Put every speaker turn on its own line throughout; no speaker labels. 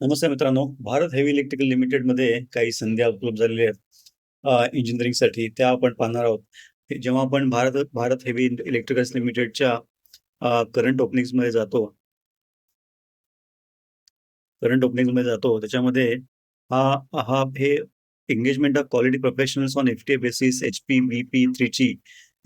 नमस्ते मित्रांनो. Bharat heavy electrical लिमिटेडमध्ये काही संध्या उपलब्ध झालेल्या आहेत इंजिनिअरिंगसाठी त्या आपण पाहणार आहोत. जेव्हा आपण भारत भारत हेवी इलेक्ट्रिकल्स लिमिटेडच्या करंट ओपनिंगमध्ये जातो करंट ओपनिंगमध्ये जातो त्याच्यामध्ये हा हा हे engagement of quality professionals on F T A basis H P, V P, Trichy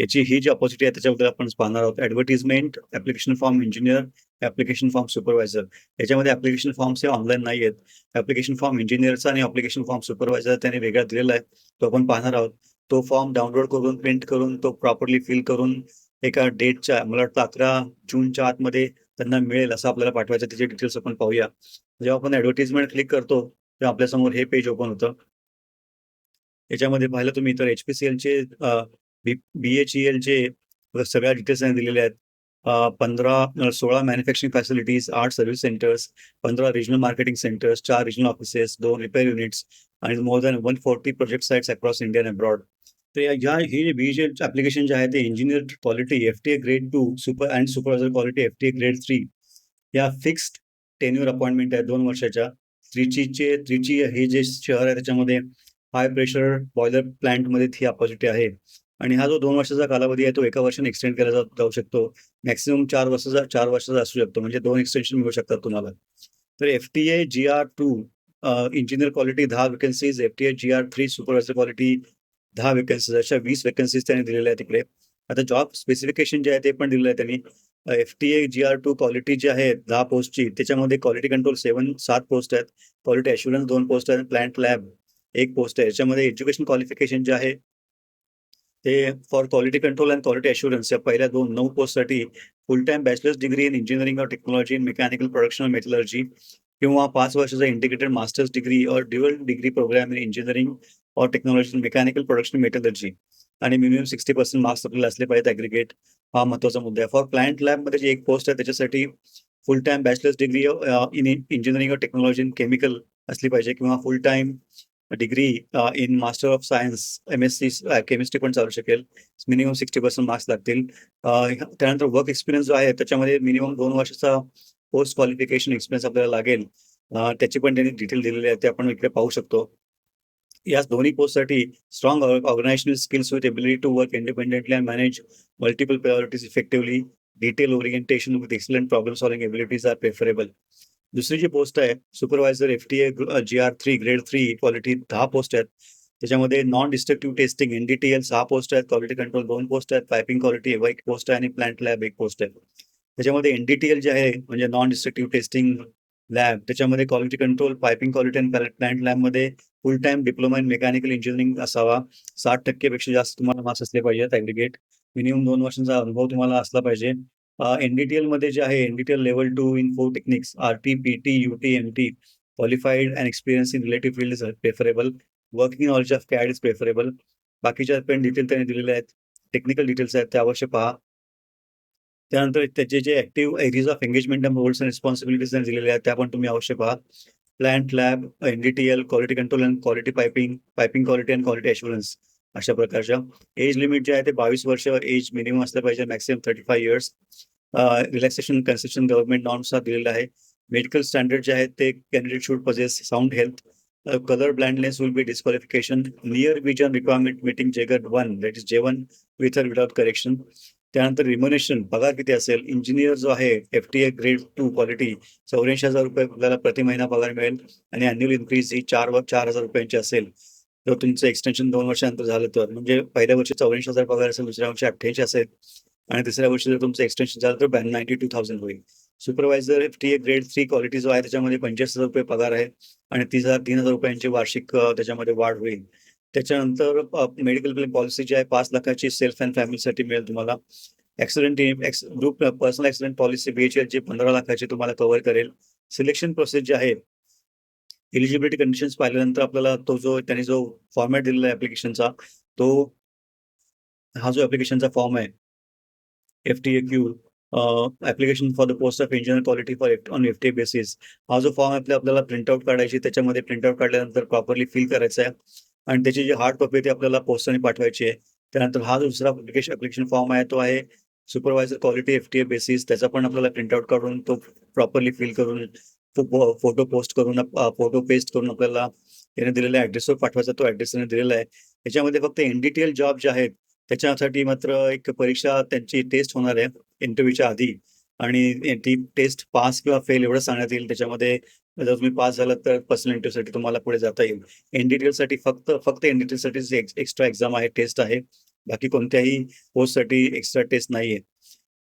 याची ही जी ऑपॉर्च्युनिटी आहे त्याच्याबद्दल आपण पाहणार आहोत. Advertisement application form engineer application form supervisor याच्यामध्ये ऍप्लिकेशन फॉर्म्स हे ऑनलाईन नाही आहेत. ऍप्लिकेशन फॉर्म इंजिनियरचा आणि ऍप्लिकेशन फॉर्म सुपरवायझर त्याने वेगळा दिलेला आहे. तो आपण पाहणार आहोत. तो फॉर्म डाउनलोड करून, प्रिंट करून, तो प्रॉपरली फिल करून एका डेटच्या मला वाटतं 11 जूनच्या आतमध्ये त्यांना मिळेल असं आपल्याला पाठवायचं त्याचे डिटेल्स आपण पाहूया. जेव्हा आपण ऍडव्हर्टिजमेंट क्लिक करतो तेव्हा आपल्यासमोर हे पेज ओपन होतं. याच्यामध्ये पाहिलं तुम्ही तर एच-पी-सी-एलचे बी बी-एच-ई-एलचे सगळ्या डिटेल्स दिलेल्या आहेत. पंधरा सोळा मॅन्युफॅक्चरिंग फॅसिलिटीज, आठ service centres, 15 regional marketing centres, चार रिजनल ऑफिसेस, दोन रिपेअर युनिट्स आणि more than 140 project sites across India and abroad. तर ह्या हे जे बी-जे ॲप्लिकेशन जे आहे ते engineer quality F T A grade two super and supervisor quality F T A grade three या फिक्स्ड टेन्युअर अपॉइंटमेंट आहे दोन वर्षाच्या. त्रिचीचे त्रिची हे जे शहर आहे त्याच्यामध्ये हाय प्रेशर बॉयलर प्लांटमध्ये ही अपॉर्च्युनिटी आहे आणि हा जो दोन वर्षाचा कालावधी आहे तो एका वर्षाने एक्सटेंड केला जाऊ शकतो. मॅक्सिमम चार वर्षाचा चार वर्षाचा असू शकतो. म्हणजे दोन एक्सटेन्शन मिळू शकतात तुम्हाला. तर F T A G R two engineer quality दहा vacancies F T A G R three supervisor quality दहा वेकन्सीज अशा वीस वेकन्सीज त्यांनी दिलेल्या आहेत तिकडे. आता जॉब स्पेसिफिकेशन जे आहे ते पण दिलेलं आहे त्यांनी. FTA G R two quality जी आहे दहा पोस्टची त्याच्यामध्ये क्वालिटी कंट्रोल 7 7 पोस्ट आहेत. क्वालिटी ॲश्युरन्स 2 पोस्ट आहेत. प्लांट लॅब एक पोस्ट आहे. याच्यामध्ये एज्युकेशन क्वालिफिकेशन जे आहे ते for quality control and quality assurance या पहिल्या 2 9 पोस्टसाठी full time bachelors degree in engineering or technology in mechanical production or metallurgy किंवा पाच वर्षाचा इंटिग्रेटेड मास्टर्स डिग्री और dual degree programme in engineering or technology in mechanical production metallurgy आणि minimum 60% marks आपल्याला असले पाहिजेत ॲग्रीगेट हा महत्त्वाचा मुद्दा आहे. फॉर प्लांट लॅबमध्ये जी एक पोस्ट आहे त्याच्यासाठी full time bachelors degree in engineering or technology in chemical असली पाहिजे किंवा full time degree in master of science MSc chemistry पण चालू शकेल. मिनिमम 60% मार्क्स लागतील. Uh, त्यानंतर वर्क एक्सपिरियन्स जो आहे त्याच्यामध्ये मिनिमम दोन वर्षाचा पोस्ट क्वालिफिकेशन एक्सपिरियन्स आपल्याला लागेल. Uh, त्याची पण त्यांनी डिटेल दिलेली आहे ते आपण इकडे पाहू शकतो. या दोन्ही पोस्टसाठी strong organisational skills with ability to work independently and manage multiple priorities effectively. Detail orientation with excellent problem solving abilities are preferable. दुसरी जी पोस्ट आहे supervisor FTA G R three grade three quality दहा post आहेत. त्याच्यामध्ये non destructive testing NDTL 6 post आहेत. Quality control दोन post आहेत. Piping quality एक पोस्ट आहे आणि प्लांट लॅब एक पोस्ट आहे. त्याच्यामध्ये एन-डी-टी-एल जे आहे म्हणजे नॉन डिस्ट्रक्टिव्ह टेस्टिंग लॅब त्याच्यामध्ये क्वालिटी कंट्रोल, पाइपिंग क्वालिटी आणि प्लांट लॅबमध्ये full time diploma in mechanical engineering असावा. 60% पेक्षा जास्त तुम्हाला मार्क्स असले पाहिजेत ॲग्रिगेट मिनिमम दोन वर्षांचा अनुभव तुम्हाला असला पाहिजे. एनडीटीएलमध्ये जे आहे NDTL level two in four techniques RT, PT, UT, MT qualified and experience in relative field is preferable. Working knowledge of CAD is preferable. बाकीच्या पण डिटेल त्यांनी दिलेल्या आहेत. टेक्निकल डिटेल्स आहेत त्या अवश्य पहा. त्यानंतर त्याचे जे active areas of engagement and roles and responsibilities त्यांनी दिलेल्या आहेत त्या पण तुम्ही अवश्य पहा. Plant lab, NDTL quality control and quality piping, piping quality and quality assurance अशा प्रकारच्या. एज लिमिट जे आहे ते 22 वर्ष एज मिनिमम असलं पाहिजे. Maximum 35 years. Relaxation concession government नॉर्मनुसार दिलेलं आहे. मेडिकल स्टँडर्ड जे आहेत ते candidate should possess sound health. Colour blindness will be disqualification. Near vision requirement meeting जे-गट 1 that is J one with or without correction. त्यानंतर remuneration पगार किती असेल? इंजिनियर जो आहे एफ-टी-ए ग्रेड टू क्वालिटी ₹84,000 आपल्याला प्रति महिना पगार मिळेल आणि अन्युअल इन्क्रीज ही चार व 4,000 ची असेल. जर तुमचं एक्सटेन्शन दोन वर्षानंतर झालं तर. म्हणजे पहिल्या वर्षी 84,000 पगार असेल, दुसऱ्या वर्षी 88 असेल आणि तिसऱ्या वर्षी जर तुमचं एक्सटेन्शन झालं तर नाईंटी टू थाउजंड होईल. Supervisor FTA grade three quality जो आहे त्याच्यामध्ये ₹45,000 पगार आहे आणि 30,000 ₹3,000 वार्षिक त्याच्यामध्ये वाढ होईल. त्याच्यानंतर मेडिकल क्लेम पॉलिसी जी आहे पाच लाखाची सेल्फ अँड फॅमिलीसाठी मिळेल तुम्हाला. Accident group personal accident policy बी-एच-एलची 15 लाखाची तुम्हाला कव्हर करेल. सिलेक्शन प्रोसेस जी आहे एलिजिबिलिटी कंडिशन्स पाहिल्यानंतर आपल्याला तो जो त्यांनी जो फॉर्मॅट दिलेला आहे ऍप्लिकेशनचा तो हा जो ऍप्लिकेशनचा फॉर्म आहे FTAQ application for the post of engineer quality for on F T basis. हा जो फॉर्म आहे आपल्याला प्रिंटआउट काढायची त्याच्यामध्ये प्रिंटआउट काढल्यानंतर प्रॉपरली फिल करायचा आहे आणि त्याची जी हार्ड कॉपी आहे ती आपल्याला पोस्टाने पाठवायची आहे. त्यानंतर हा जो दुसरा ऍप्लिकेशन ऍप्लिकेशन फॉर्म आहे तो आहे सुपरवायझर क्वालिटी एफ-टी-ए बेसिस त्याचा पण आपल्याला प्रिंटआउट काढून तो प्रॉपरली फिल करून फोटो पोस्ट करून फोटो पेस्ट करून आपल्याला त्याने दिलेल्या ऍड्रेसवर पाठवायचा तो ऍड्रेस त्याने दिलेला आहे. त्याच्यामध्ये फक्त एनडीटीएल जॉब जे आहेत त्याच्यासाठी मात्र एक परीक्षा त्यांची टेस्ट होणार आहे इंटरव्ह्यूच्या आधी आणि ती टेस्ट पास किंवा फेल एवढं सांगण्यात येईल. त्याच्यामध्ये जर तुम्ही पास झालात तर पर्सनल इंटरव्ह्यूसाठी तुम्हाला पुढे जाता येईल. एनडीटीएलसाठी फक्त फक्त एनडीटीएलसाठी एक्स्ट्रा एक्झाम आहे, टेस्ट आहे. बाकी कोणत्याही पोस्टसाठी एक्स्ट्रा टेस्ट नाहीये. आहे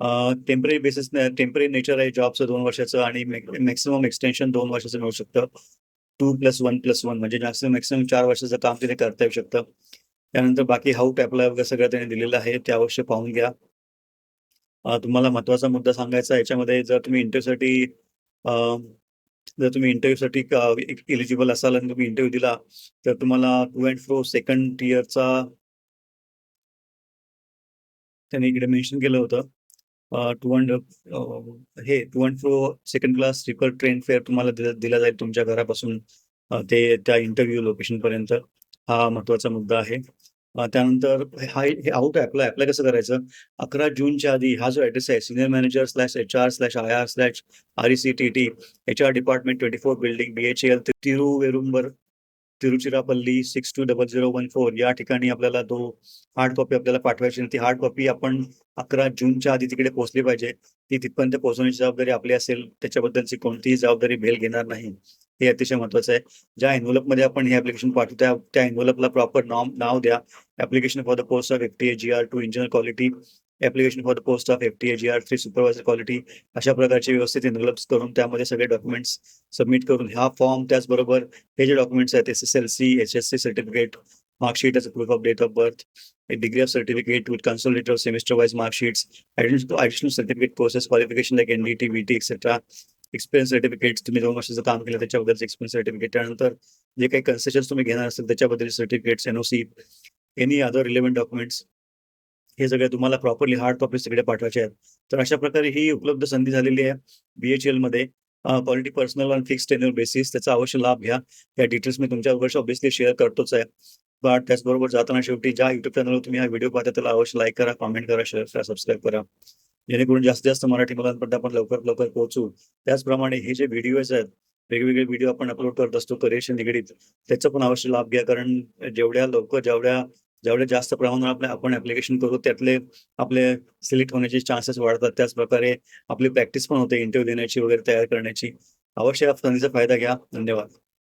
टेंपररी बेसिस टेंपररी नेचर आहे जॉबचं दोन वर्षाचं आणि मॅक्सिमम एक्सटेन्शन दोन वर्षाचं मिळू शकतं. 2+1+1 म्हणजे जास्त मॅक्सिमम चार वर्षाचं काम तिथे करता येऊ शकतं. त्यानंतर बाकी हाऊ टू वगैरे सगळं त्यांनी दिलेलं आहे. ते अवश्य पाहून घ्या. तुम्हाला महत्त्वाचा मुद्दा सांगायचा याच्यामध्ये जर तुम्ही इंटरव्ह्यूसाठी जर तुम्ही इंटरव्ह्यूसाठी एलिजिबल असाल आणि तुम्ही इंटरव्ह्यू दिला तर तुम्हाला टू अँड फ्रो सेकंड इयरचा त्यांनी इकडे मेन्शन केलं होतं. टू अँड हे to and fro second class sleeper train fare तुम्हाला दिला दिला जाईल तुमच्या घरापासून ते त्या इंटरव्ह्यू लोकेशनपर्यंत. हा महत्त्वाचा मुद्दा आहे. त्यानंतर हा हे आउट टू अप्लाय अप्लाय कसं करायचं? 11 जूनच्या आधी हा जो ॲड्रेस आहे senior manager slash HR slash IR slash RECTT HR department 24 building B H L Thiruverumbur Tiruchirappalli 620014 या ठिकाणी आपल्याला तो हार्ड कॉपी आपल्याला पाठवायची आणि ती हार्ड कॉपी आपण 11 जूनच्या आधी तिकडे पोहोचली पाहिजे. ती तिथपर्यंत पोहोचवण्याची जबाबदारी आपली असेल. त्याच्याबद्दलची कोणतीही जबाबदारी भेल घेणार नाही. हे अतिशय महत्वाचं आहे. ज्या एन्व्हलपमध्ये आपण हे ऍप्लिकेशन पाठवू त्या त्या एन्व्हलपला प्रॉपर नाव नाव द्या. Application for the post of FTA G R two engineer quality, application for the post of FTA GR three supervisor quality अशा प्रकारचे व्यवस्थित एन्व्हलप्स करून त्यामध्ये सगळे डॉक्युमेंट्स सबमिट करून हा फॉर्म त्याचबरोबर हे जे डॉक्युमेंट्स आहेत SSLC, HSC certificate, marksheet as a proof of date of birth, degree of certificate with consolidated semester wise marksheets, additional certificate courses qualification like NDT, VT etcetera, experience certificates तुम्ही 2 वर्षाचं काम केलं त्याच्याबद्दलचं experience certificate त्यानंतर जे काही concessions तुम्ही घेणार असाल त्याच्याबद्दलचे certificates, NOC, any other relevant documents हे सगळे तुम्हाला प्रॉपरली हार्ड कॉपी सगळे पाठवायचे आहेत. तर अशा प्रकारे ही उपलब्ध संधी झालेली आहे बी-एच-एलमध्ये अ, quality personnel on fix tenure basis त्याचा अवश्य लाभ घ्या. या डिटेल्स मी तुमच्याबरोबर ऑब्विसली शेअर करतोच आहे. बट त्याचबरोबर जाताना शेवटी ज्या युट्यूब चॅनलवर तुम्ही हा व्हिडिओ पाहता त्याला अवश्य लाईक करा, कमेंट करा, शेअर करा, सबस्क्राईब करा. जेणेकरून जास्तीत जास्त मराठी मुलांपर्यंत आपण लवकरात लवकर पोहोचू. त्याचप्रमाणे हे जे व्हिडिओज आहेत, वेगवेगळे व्हिडिओ आपण अपलोड करत असतो करिअरशी निगडीत त्याचा पण अवश्य लाभ घ्या. कारण जेवढ्या लवकर जेवढ्या जेवढे जास्त प्रमाणावर आपल्या आपण ऍप्लिकेशन करू त्यातले आपले सिलेक्ट होण्याचे चान्सेस वाढतात. त्याचप्रकारे आपली प्रॅक्टिस पण होते इंटरव्ह्यू देण्याची वगैरे तयार करण्याची. अवश्य या संधीचा फायदा घ्या. धन्यवाद.